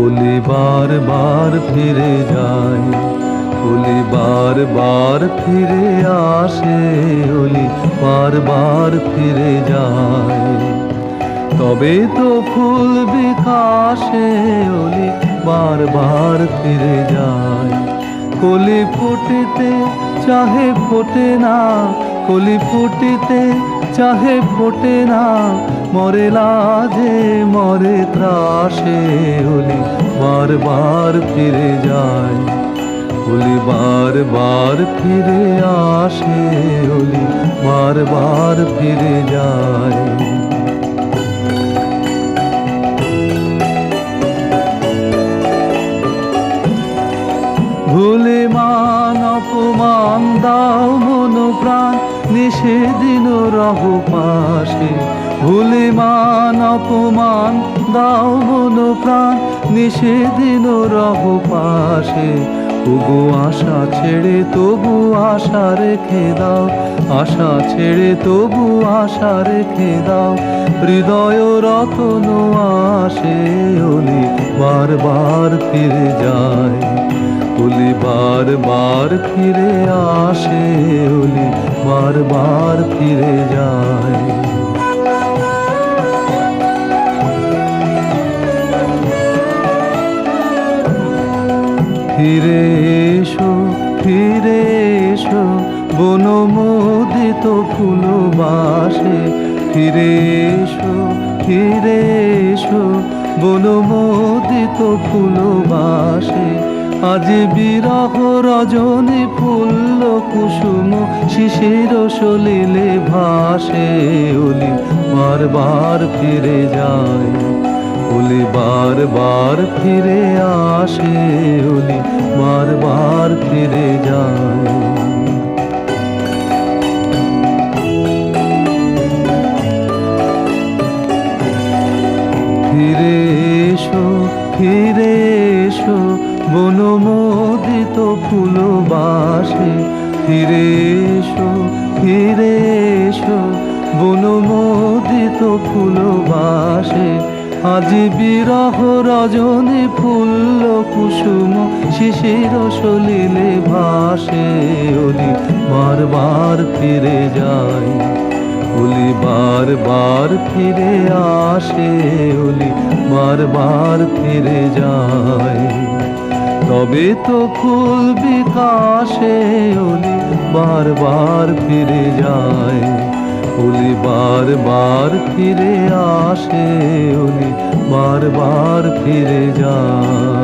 বার বার ফিরে যায় অলি বার বার ফিরে আসে অলি বার বার ফিরে যায়। তবে তো ফুল বিকাশে অলি বার বার ফিরে যায়। কলি ফুটিতে চাহে ফোটে না, কলি ফুটিতে চাহে ফোটে না মরে লাজে, মরে ত্রাসে অলি বার বার ফিরে যায়। অলি বার বার ফিরে আসে, অলি বার বার ফিরে যায়। ভুলে মান, অপমান, দাও মন প্রাণ নিষেদিন রহ পাশে। ভুলে মান অপমান, দাও মন প্রাণ নিষেদিন রহ পাশে। তবু আশা ছেড়ে, তবু আশা রেখে দাও, আশা ছেড়ে, তবু আশা রেখে দাও। হৃদয় রতন আসে, অলি বারবার ফিরে যায়। অলি বার বার ফিরে আসে, অলি বার বার ফিরে যায়। ফিরে এসো ফিরে এসো বনমোদিত ফুল বাসে। ফিরে এসো ফিরে এসো বনমোদিত ফুল বাসে। আজ বিরহ রজনী ফুল্ল কুসুম, শিশির সলিলে ভাসে অলি। বারবার ফিরে যায়, অলি বার বার ফিরে আসে বার বার ফিরে যায়। ফিরে এসো ফিরে এসো, বনমোদিত ফুল বাসে ফিরে এসো ফিরে এসো, বনমোদিত ফুল বাসে আজ বিরহ রজনী ফুল্ল কুসুম শিশির সলিলে ভাসে অলি, বারবার ফিরে যায়। অলি বার বার ফিরে আসে অলি বার বার ফিরে যায়। তবে তো ফুল বিকাশে অলি বার বার ফিরে যায়। অলি বার বার ফিরে আসে উনি বার বার ফিরে যায়।